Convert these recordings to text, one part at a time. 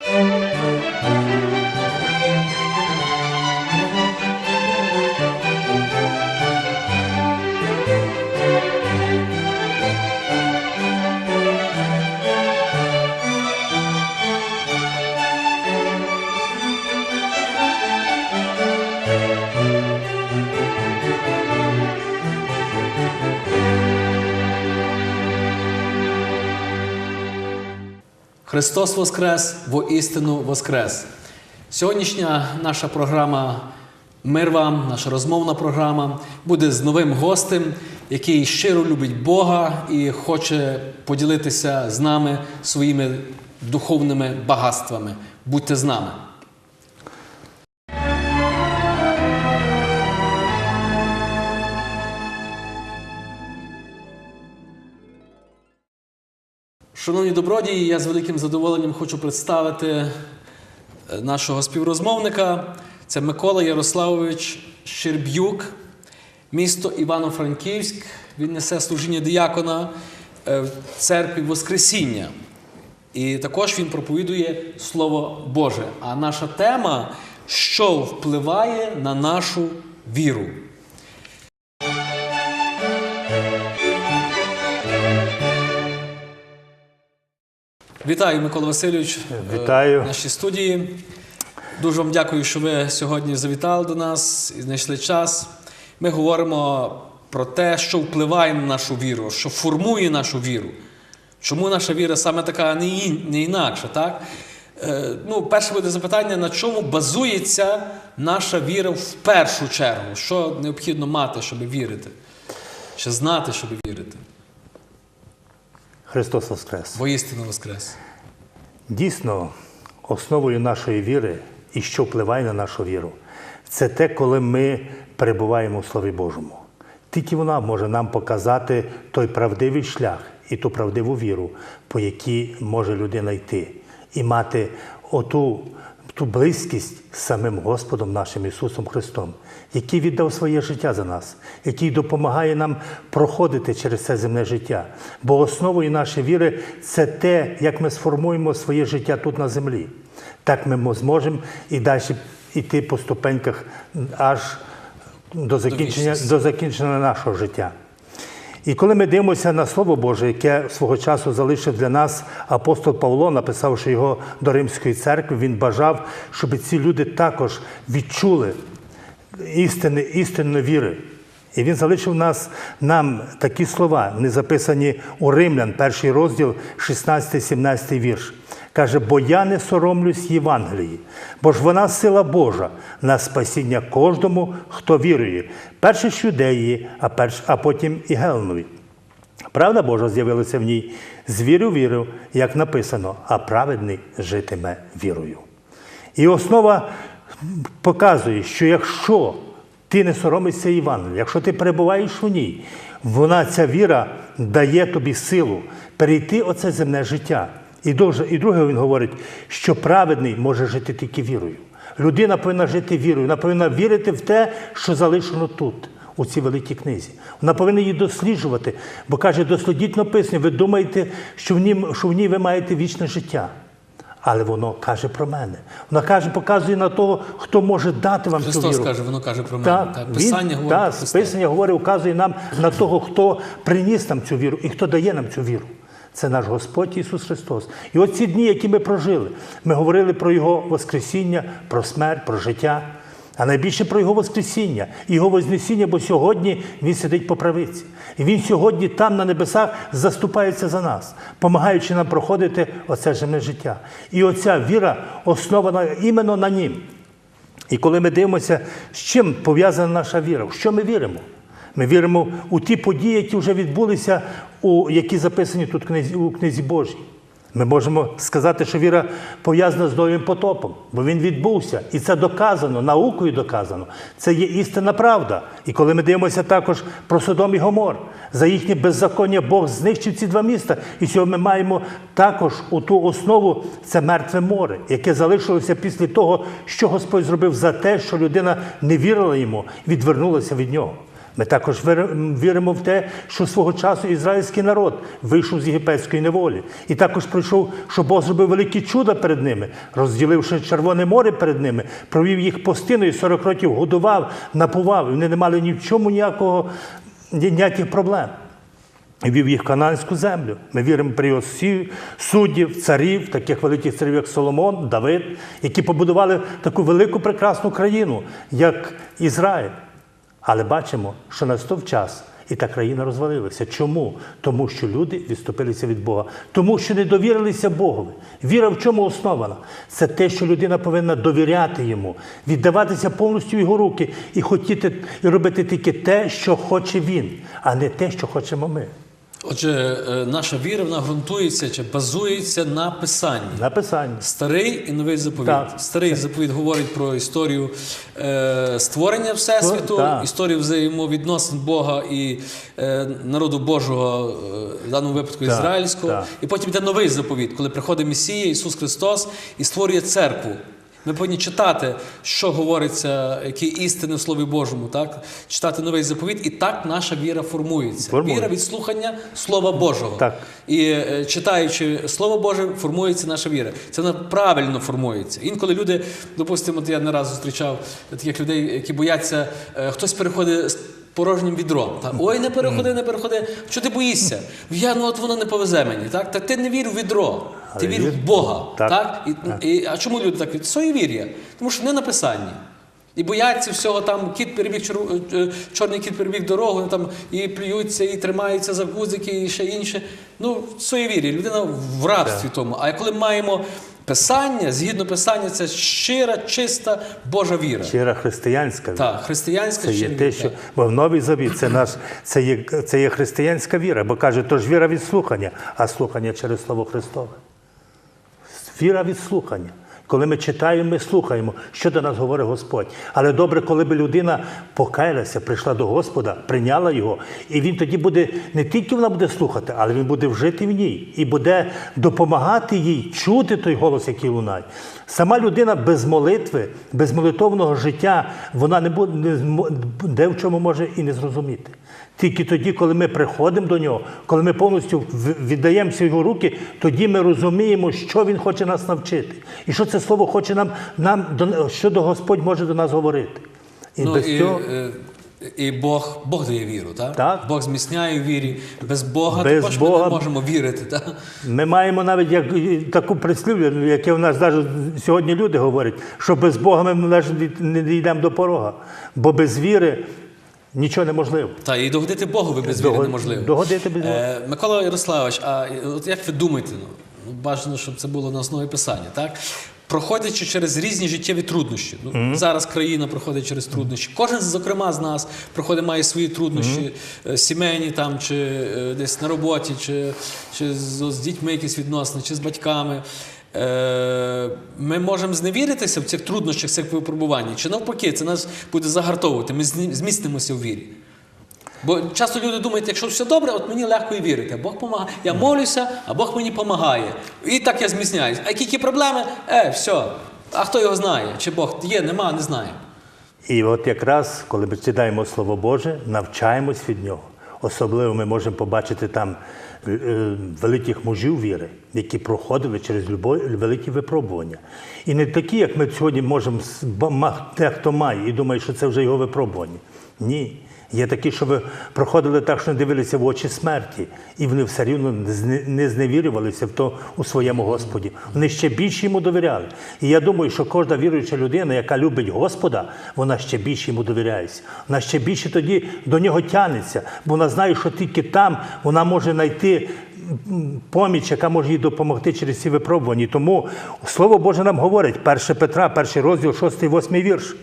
Música Христос Воскрес, воістину Воскрес. Сьогоднішня наша програма Мир вам, наша розмовна програма буде з новим гостем, який щиро любить Бога і хоче поділитися з нами своїми духовними багатствами. Будьте з нами. Шановні добродії, я з великим задоволенням хочу представити е, нашого співрозмовника. Це Микола Ярославович Щерб'юк, місто Івано-Франківськ. Він несе служіння діякона е, в церкві Воскресіння. І також він проповідує Слово Боже. А наша тема що впливає на нашу віру. Вітаю, Микола Васильович. е, Вітаю. В нашій студії. Дуже вам дякую, що ви сьогодні завітали до нас і знайшли час. Ми говоримо про те, що впливає на нашу віру, що формує нашу віру. Чому наша віра саме така, а не, інакша, так? Е, ну, перше буде запитання, на чому базується наша віра в першу чергу? Що необхідно мати, щоб вірити? Чи знати, щоб вірити? Христос Воскрес. Воістину Воскрес. Дійсно, основою нашої віри і що впливає на нашу віру, це те, коли ми перебуваємо у Слові Божому. Тільки вона може нам показати той правдивий шлях і ту правдиву віру, по якій може людина йти, і мати оту ту близькість з самим Господом нашим Ісусом Христом, який віддав своє життя за нас, який допомагає нам проходити через це земне життя. Бо основою нашої віри це те, як ми сформуємо своє життя тут на землі. Так ми зможемо і далі йти по ступеньках аж до закінчення, до закінчення нашого життя. І коли ми дивимося на Слово Боже, яке свого часу залишив для нас апостол Павло, написавши його до Римської церкви, він бажав, щоб ці люди також відчули істини, істинної віри. І він залишив нас, нам такі слова, вони записані у Римлян, перший розділ, 16-17 вірш. Каже, бо я не соромлюсь Євангелії, бо ж вона сила Божа на спасіння кожному, хто вірує. Перше ж юдеї, а, перш, а потім і Геленові. Правда Божа з'явилася в ній. З віру вірив, як написано, а праведний житиме вірою. І основа показує, що якщо ти не соромишся Євангелія, якщо ти перебуваєш у ній, вона ця віра дає тобі силу перейти оце земне життя. І і друге він говорить, що праведний може жити тільки вірою. Людина повинна жити вірою, вона повинна вірити в те, що залишено тут, у цій великій книзі. Вона повинна її досліджувати, бо каже, дослідіть написано, ви думаєте, що в ній, що в ній ви маєте вічне життя. Але воно каже про мене. Вона каже, показує на того, хто може дати вам цю Христос віру. каже, воно каже про мене. Так, Так, Писання говорить так. Писання говорить, указує нам на того, хто приніс нам цю віру і хто дає нам цю віру. Це наш Господь Ісус Христос. І от ці дні, які ми прожили, ми говорили про Його Воскресіння, про смерть, про життя, а найбільше про Його Воскресіння, Його Вознесіння, бо сьогодні Він сидить по правиці. І Він сьогодні там на небесах заступається за нас, допомагаючи нам проходити оце земне життя. І оця віра основана іменно на Нім. І коли ми дивимося, з чим пов'язана наша віра, в що ми віримо? Ми віримо у ті події, які вже відбулися, у, які записані тут книзі, у книзі Божій. Ми можемо сказати, що віра пов'язана з новим потопом, бо він відбувся. І це доказано, наукою доказано. Це є істинна правда. І коли ми дивимося також про Содом і Гомор, за їхнє беззаконня Бог знищив ці два міста. І сьогодні ми маємо також у ту основу це мертве море, яке залишилося після того, що Господь зробив за те, що людина не вірила йому, відвернулася від нього. Ми також віримо в те, що свого часу ізраїльський народ вийшов з єгипетської неволі. І також прийшов, що Бог зробив великі чуда перед ними, розділивши Червоне море перед ними, провів їх постиною 40 років, годував, напував. І вони не мали ні в чому ніякого, ніяких проблем. Вів їх в Кананську землю. Ми віримо в період суддів, царів, таких великих царів, як Соломон, Давид, які побудували таку велику прекрасну країну, як Ізраїль. Але бачимо, що настав час, і та країна розвалилася. Чому? Тому що люди відступилися від Бога, тому що не довірилися Богові. Віра в чому основана? Це те, що людина повинна довіряти йому, віддаватися повністю його руки і хотіти і робити тільки те, що хоче він, а не те, що хочемо ми. Отже, е, наша віра вона ґрунтується чи базується на писанні. Написання. Старий і новий заповіт. Так. Старий заповіт говорить про історію е, створення Всесвіту, Так. історію взаємовідносин Бога і е, народу Божого, е, в даному випадку Так, ізраїльського. так. І потім йде новий заповіт, коли приходить Месія, Ісус Христос і створює церкву. Ми повинні читати, що говориться, які істини в Слові Божому, так? читати новий заповіт, і так наша віра формується. Формується. Віра від слухання Слова Божого. Так. І е, читаючи Слово Боже, формується наша віра. Це вона правильно формується. Інколи люди, допустимо, я не раз зустрічав таких людей, які бояться, е, хтось переходить порожнім відром. Та, Ой, не переходи, не переходи. Що ти боїшся? Я ну от воно не повезе мені. Так? Так ти не вір в відро, ти Але вір вір- в Бога. Так. Так? І, І, а чому люди так? Своєвір'я. Тому що не написання. І бояться всього там, кіт перебіг чор- е, чорний кіт перебіг дорогу, там і плюються, і тримаються за гузики, і ще інше. Ну, суєвір'я, людина в рабстві тому. А коли маємо писання, згідно писання, це щира, чиста Божа віра. Щира християнська віра. Так, християнська Це є те, віра. що бо в новій завіт це наш це є, це є християнська віра, бо каже, то ж віра від слухання, а слухання через Слово Христове. Віра від слухання. Коли ми читаємо, ми слухаємо, що до нас говорить Господь. Але добре, коли б людина покаялася, прийшла до Господа, прийняла його, і він тоді буде не тільки вона буде слухати, але він буде вжити в ній і буде допомагати їй чути той голос, який лунає. Сама людина без молитви, без молитовного життя, вона не буде де в чому може і не зрозуміти. Тільки тоді, коли ми приходимо до нього, коли ми повністю віддаємося його руки, тоді ми розуміємо, що він хоче нас навчити, і що це слово хоче нам, нам що до Господь може до нас говорити. І Ну, без і, цього е, і Бог, Бог дає віру, так? Так. Бог зміцняє вірі. Без Бога Без також Бога- ми не можемо вірити. Так? ми маємо навіть як таку прислів'я, яке в нас навіть сьогодні люди говорять, що без Бога ми навіть не дійдемо до порога, бо без віри нічого неможливо. Та і догодити Богу ви без віри Догод- неможливо. догодити без. Е, Микола Ярославович, а от як ви думаєте, ну, бажано, щоб це було на основі писання, так? Проходячи через різні життєві труднощі. Ну, Зараз країна проходить через труднощі. Кожен, зокрема, з нас проходить, має свої труднощі, е, сімейні там, чи е, десь на роботі, чи, чи з, з дітьми якісь відносини, чи з батьками. Е, Ми можемо зневіритися в цих труднощах, цих випробуваннях, чи навпаки, це нас буде загартовувати, ми зміцнимося в вірі. Бо часто люди думають, якщо все добре, от мені легко і вірити. Бог помагає. Я молюся, а Бог мені допомагає. І так я зміцняюсь. А які проблеми? Е, все. А хто його знає? Чи Бог є, нема, не знає. І от якраз, коли ми читаємо Слово Боже, навчаємось від нього. Особливо ми можемо побачити там великих мужів віри, які проходили через великі випробування. І не такі, як ми сьогодні можемо, те, хто має і думає, що це вже його випробування. Ні. Є такі, що ви проходили так, що не дивилися в очі смерті, і вони все рівно не зневірювалися в то у своєму Господі. Вони ще більше йому довіряли. І я думаю, що кожна віруюча людина, яка любить Господа, вона ще більше йому довіряється. Вона ще більше тоді до нього тянеться, бо вона знає, що тільки там вона може знайти поміч, яка може їй допомогти через ці випробування. Тому Слово Боже нам говорить, 1 Петра, перший розділ, 6-8 вірш.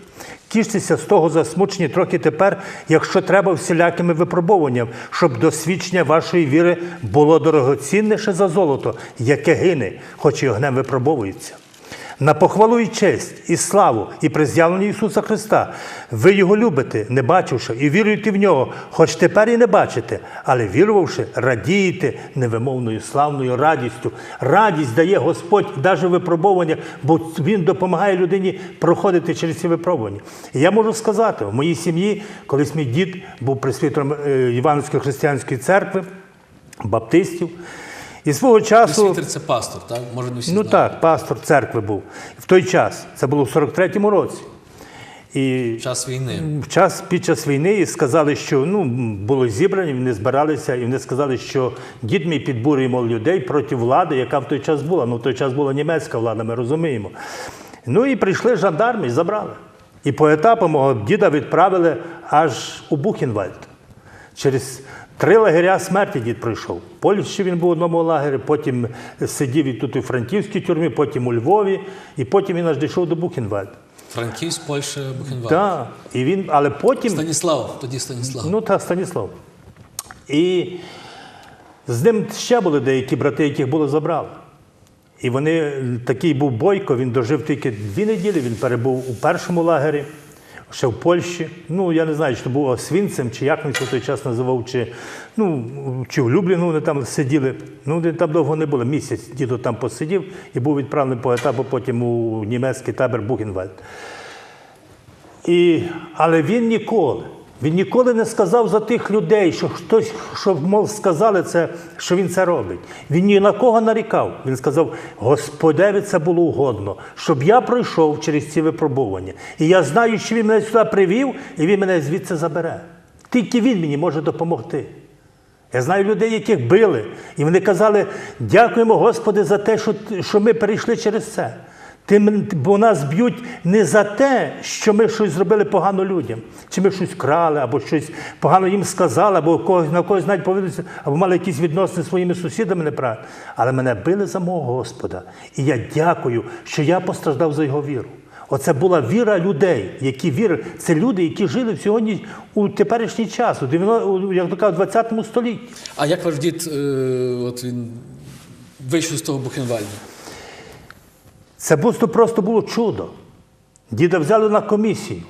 Тіштеся з того засмучені трохи тепер, якщо треба всілякими випробуванням, щоб досвідчення вашої віри було дорогоцінніше за золото, яке гине, хоч і огнем випробовується. На похвалу і честь, і славу, і при з'явленні Ісуса Христа. Ви Його любите, не бачивши, і віруєте в нього, хоч тепер і не бачите, але вірувавши, радієте невимовною славною радістю. Радість дає Господь навіть в випробуваннях, бо Він допомагає людині проходити через ці випробування. І я можу сказати, в моїй сім'ї, колись мій дід був присвітером е, Івановської християнської церкви, баптистів. І свого часу. Світер це пастор, так? Може, не всі Ну знають. так, пастор церкви був. В той час, це було в 43-му році. І Час війни. в час, під час війни і сказали, що ну, було зібрані, вони збиралися, і вони сказали, що дід мій підбурює мов, людей проти влади, яка в той час була. Ну, в той час була німецька влада, ми розуміємо. Ну і прийшли жандарми і забрали. І по етапу мого діда відправили аж у Бухенвальд. Через три лагеря смерті дід пройшов. В Польщі він був в одному лагері, потім сидів і тут у Франківській тюрмі, потім у Львові, і потім він аж дійшов до Бухенвальд. Франківськ, Польща, Бухенвальд. Так, і він, але потім. Станіслав, тоді Станіслав. Ну так, Станіслав. І з ним ще були деякі брати, яких було забрали. І вони, такий був Бойко, він дожив тільки дві неділі, він перебув у першому лагері, ще в Польщі. Ну, я не знаю, чи то був освінцем, чи як він це в той час називав, чи, ну, чи в Любліну вони там сиділи. Ну, вони там довго не було. Місяць дідо там посидів і був відправлений по етапу потім у німецький табір Бухенвальд. І, але він ніколи, він ніколи не сказав за тих людей, що хтось, що мов сказали це, що він це робить. Він ні на кого нарікав. Він сказав: Господеві це було угодно, щоб я пройшов через ці випробування. І я знаю, що він мене сюди привів, і він мене звідси забере. Тільки він мені може допомогти. Я знаю людей, яких били, і вони казали: дякуємо Господи за те, що, що ми перейшли через це. Ти, мен- бо нас б'ють не за те, що ми щось зробили погано людям, чи ми щось крали, або щось погано їм сказали, або когось, на когось навіть повелися, або мали якісь відносини зі своїми сусідами неправильно. Але мене били за мого Господа. І я дякую, що я постраждав за його віру. Оце була віра людей, які вірили. Це люди, які жили сьогодні у теперішній час, у 90, як то кажуть, 20 столітті. А як ваш дід, е, от він вийшов з того Бухенвальду? Це просто, було чудо. Діда взяли на комісію.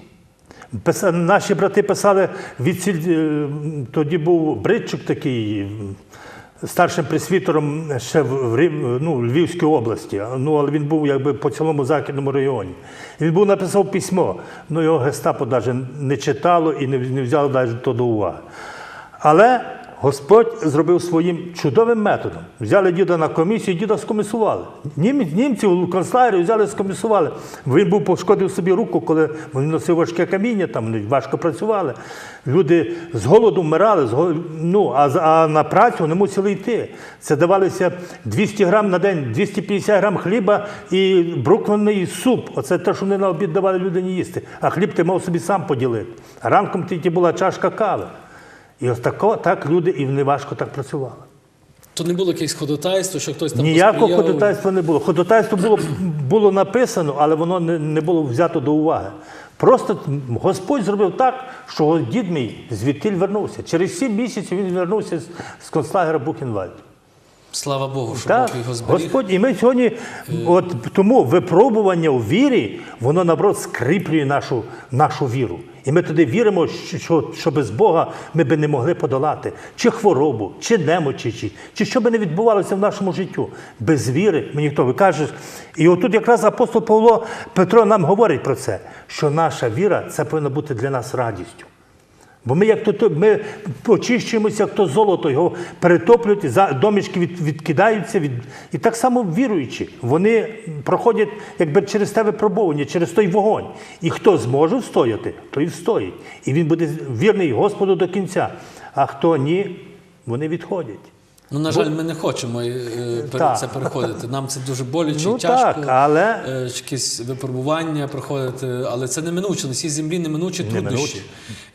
Наші брати писали від е, тоді був Бритчук такий, старшим пресвітером ще в ну, Львівській області. Ну, але він був якби по цілому західному районі. Він був написав письмо, ну його гестапо навіть не читало і не взяло навіть то до уваги. Але Господь зробив своїм чудовим методом. Взяли діда на комісію, діда скомісували. Німці, німці у концлагері взяли скомісували. Він був пошкодив собі руку, коли він носив важке каміння, там вони важко працювали. Люди з голоду вмирали, з гол- ну, а, а на працю не мусили йти. Це давалося 200 грам на день, 250 грам хліба і бруквенний суп. Оце те, що вони на обід давали людині їсти. А хліб ти мав собі сам поділити. Ранком тільки була чашка кави. І ось тако, так люди і неважко важко так працювали. То не було якесь ходотайство, що хтось там Ніякого посприяв? ходатайства не було. Ходотайство було, було написано, але воно не, не було взято до уваги. Просто Господь зробив так, що дід мій звідтіль вернувся. Через сім місяців він вернувся з, з концлагера Бухенвальд. Слава Богу, що Так, Бог його зберіг. Господь, і ми сьогодні, от тому випробування у вірі, воно наоборот скріплює нашу, нашу віру. І ми туди віримо, що, що, без Бога ми би не могли подолати чи хворобу, чи немочі, чи, чи що би не відбувалося в нашому життю. Без віри ми ніхто. Ви кажете, і отут якраз апостол Павло Петро нам говорить про це, що наша віра це повинна бути для нас радістю. Бо ми як то, ми очищуємося, як то золото, його перетоплюють, за- домішки від, відкидаються. Від... І так само віруючі, вони проходять якби через те випробування, через той вогонь. І хто зможе встояти, той встоїть. І він буде вірний Господу до кінця. А хто ні, вони відходять. Ну, на жаль, ми не хочемо е, це переходити. Нам це дуже боляче, Ну, тяжко. так, але- е, якісь випробування проходити, але це неминуче. На цій землі неминучі труднощі.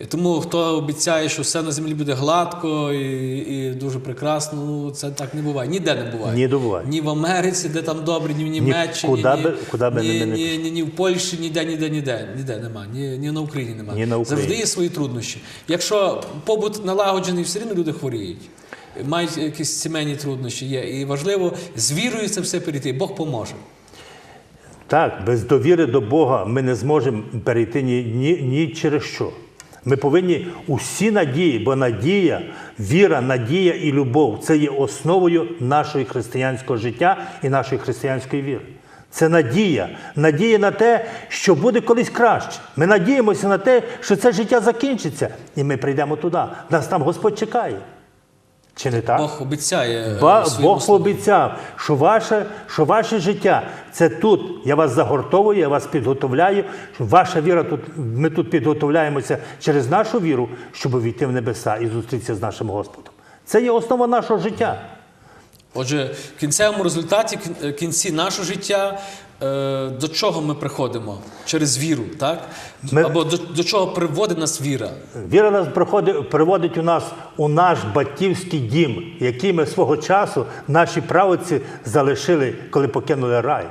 І тому хто обіцяє, що все на землі буде гладко і, і дуже прекрасно, ну це так не буває. Ніде не буває. Ні, буває. Ні в Америці, де там добре, ні в Німеччині, ні, би- куди би ні, не- ні, ні, ні в Польщі, ніде, ніде, ніде, ніде нема. Ні, ні на Україні немає. Ні на Завжди є свої труднощі. Якщо побут налагоджений, все рівно люди хворіють. Мають якісь сімейні труднощі є. І важливо з вірою це все перейти. Бог поможе. Так, без довіри до Бога ми не зможемо перейти ні, ні, ні через що. Ми повинні усі надії, бо надія, віра, надія і любов це є основою нашого християнського життя і нашої християнської віри. Це надія. Надія на те, що буде колись краще. Ми надіємося на те, що це життя закінчиться, і ми прийдемо туди. Нас там Господь чекає. Чи не так? Бог обіцяє. е, Ба- Бог слові. пообіцяв, що ваше, що ваше життя це тут. Я вас загортовую, я вас підготовляю. Ваша віра тут. Ми тут підготовляємося через нашу віру, щоб війти в небеса і зустрітися з нашим Господом. Це є основа нашого життя. Отже, в кінцевому результаті, кін- е, кінці нашого життя, до чого ми приходимо? Через віру, так? Ми- Або до, до чого приводить нас віра? Віра нас приходить, приводить у нас у наш батьківський дім, який ми свого часу наші правоці залишили, коли покинули рай.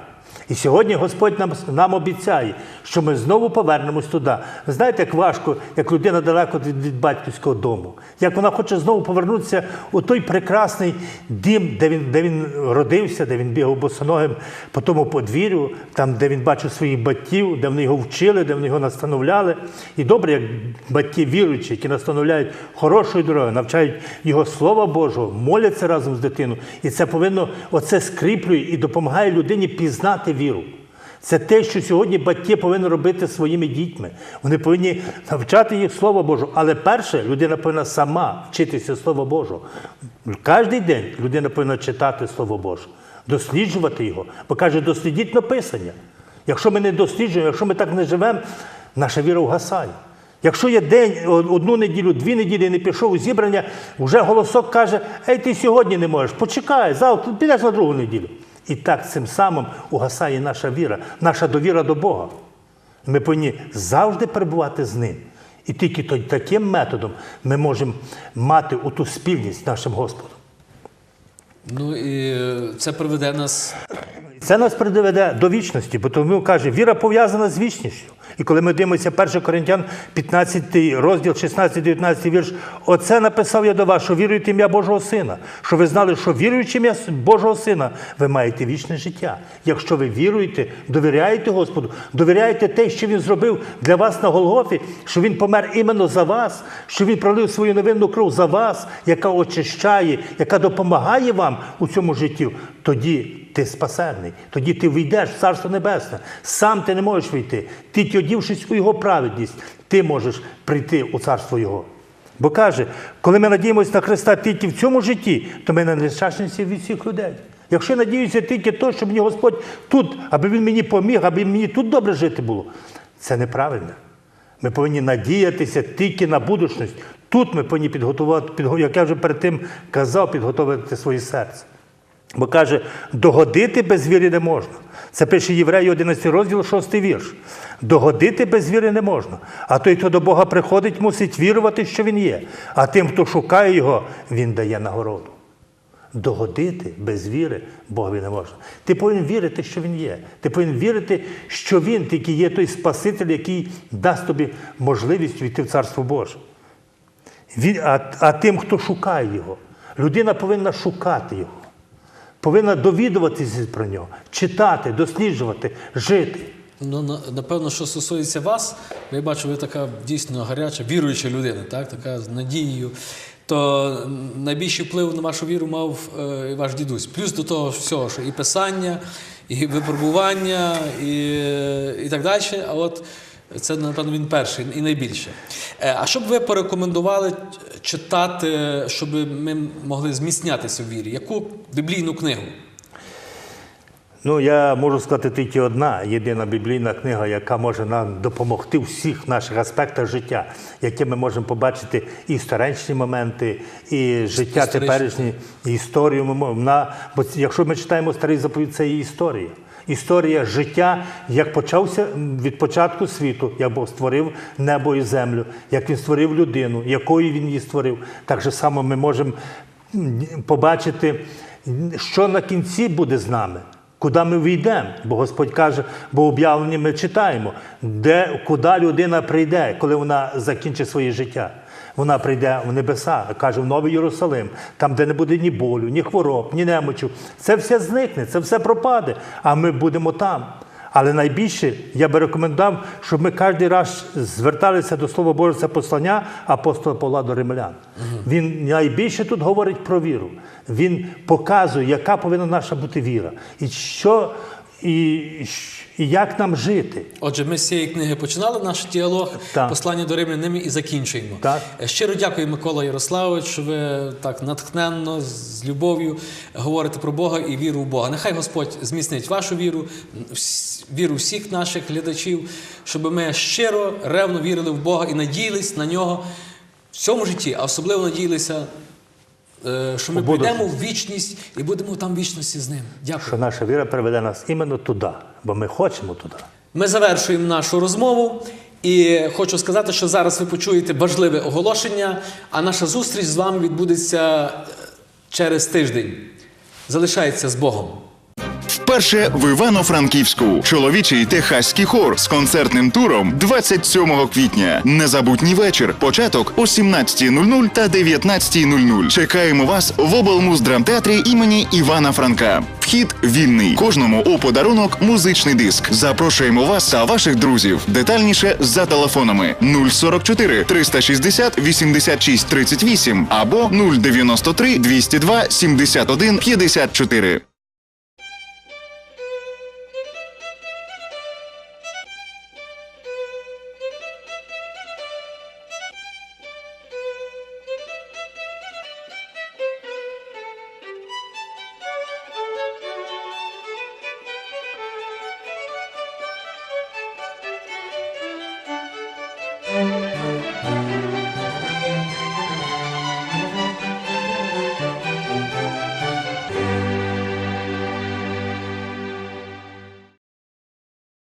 І сьогодні Господь нам, нам обіцяє, що ми знову повернемось туди. Ви знаєте, як важко, як людина далеко від, від батьківського дому, як вона хоче знову повернутися у той прекрасний дім, де він, де він родився, де він бігав босоногим по тому подвір'ю, там, де він бачив своїх батьків, де вони його вчили, де вони його настановляли. І добре, як батьки віруючі, які настановляють хорошою дорогою, навчають його Слова Божого, моляться разом з дитиною. І це повинно, оце скріплює і допомагає людині пізнати віру. Це те, що сьогодні батьки повинні робити своїми дітьми. Вони повинні навчати їх Слово Божого. Але перше, людина повинна сама вчитися Слова Божого. Кожен день людина повинна читати Слово Боже, досліджувати його. Бо каже, дослідіть написання. Якщо ми не досліджуємо, якщо ми так не живемо, наша віра вгасає. Якщо є день, одну неділю, дві неділі не пішов у зібрання, вже голосок каже, ей, ти сьогодні не можеш, почекай, завтра підеш на другу неділю. І так цим самим угасає наша віра, наша довіра до Бога. Ми повинні завжди перебувати з ним. І тільки таким методом ми можемо мати оту спільність з нашим Господом. Ну і е, це приведе нас. Це нас приведе до вічності, бо тому каже, віра пов'язана з вічністю. І коли ми дивимося 1 Коринтян 15 розділ, 16-19 вірш, оце написав я до вас, що віруєте ім'я Божого Сина, що ви знали, що віруючи ім'я Божого Сина, ви маєте вічне життя. Якщо ви віруєте, довіряєте Господу, довіряєте те, що Він зробив для вас на Голгофі, що Він помер іменно за вас, що Він пролив свою невинну кров за вас, яка очищає, яка допомагає вам у цьому житті, тоді ти спасенний, тоді ти війдеш в Царство Небесне. Сам ти не можеш війти. Тільки одівшись у Його праведність, ти можеш прийти у Царство Його. Бо каже, коли ми надіємося на Христа тільки в цьому житті, то ми не нещасні від всіх людей. Якщо я надіюся тільки то, щоб мені Господь тут, аби Він мені поміг, аби мені тут добре жити було, це неправильно. Ми повинні надіятися тільки на будучність. Тут ми повинні підготувати, підго- як я вже перед тим казав, підготувати своє серце. Бо каже, догодити без віри не можна. Це пише Євреї 11 розділ, 6 вірш. Догодити без віри не можна. А той, хто до Бога приходить, мусить вірувати, що Він є. А тим, хто шукає Його, Він дає нагороду. Догодити без віри Богові не можна. Ти повинен вірити, що Він є. Ти повинен вірити, що Він тільки є той Спаситель, який дасть тобі можливість війти в Царство Боже. Він, а, а тим, хто шукає Його, людина повинна шукати Його, повинна довідуватися про нього, читати, досліджувати, жити. Ну, напевно, що стосується вас, я бачу, ви така дійсно гаряча, віруюча людина, так? така з надією. То найбільший вплив на вашу віру мав е, ваш дідусь. Плюс до того всього, що і писання, і випробування, і, і так далі. А от це, напевно, він перший і найбільше. Е, А що б ви порекомендували читати, щоб ми могли зміцнятися в вірі? Яку біблійну книгу? Ну, я можу сказати тільки одна єдина біблійна книга, яка може нам допомогти в всіх наших аспектах життя, які ми можемо побачити і історичні моменти, і життя теперішнє, і історію. Ми можемо. На, бо якщо ми читаємо старий заповідь, це і історія. Історія життя, як почався від початку світу, як Бог створив небо і землю, як він створив людину, якою він її створив. Так же само ми можемо побачити, що на кінці буде з нами. Куди ми війдемо? Бо Господь каже, бо об'явлення ми читаємо, де, куди людина прийде, коли вона закінчить своє життя. Вона прийде в небеса, каже, в Новий Єрусалим, там, де не буде ні болю, ні хвороб, ні немочів. Це все зникне, це все пропаде, а ми будемо там. Але найбільше я би рекомендував, щоб ми кожен раз зверталися до Слова Божого, це послання апостола Павла до римлян. Він найбільше тут говорить про віру. Він показує, яка повинна наша бути віра, і що і, і як нам жити. Отже, ми з цієї книги починали наш діалог, Так. послання до римлян ними і закінчуємо. Так. Е, Щиро дякую, Микола Ярославович, що ви так натхненно, з любов'ю говорите про Бога і віру в Бога. Нехай Господь зміцнить вашу віру, віру всіх наших глядачів, щоб ми щиро, ревно вірили в Бога і надіялись на нього в цьому житті, а особливо надіялися, що ми прийдемо в вічність і будемо там в вічності з ним. Дякую. Що наша віра приведе нас іменно туди, бо ми хочемо туди. Ми завершуємо нашу розмову. І хочу сказати, що зараз ви почуєте важливе оголошення, а наша зустріч з вами відбудеться е, через тиждень. Залишається з Богом. Вперше в Івано-Франківську чоловічий техаський хор з концертним туром 27 квітня. Незабутній вечір. Початок о 17.00 та 19.00. Чекаємо вас в облмуздрамтеатрі імені Івана Франка. Вхід вільний. Кожному у подарунок музичний диск. Запрошуємо вас та ваших друзів. Детальніше за телефонами 044 360 86 38 або 093 202 71 54.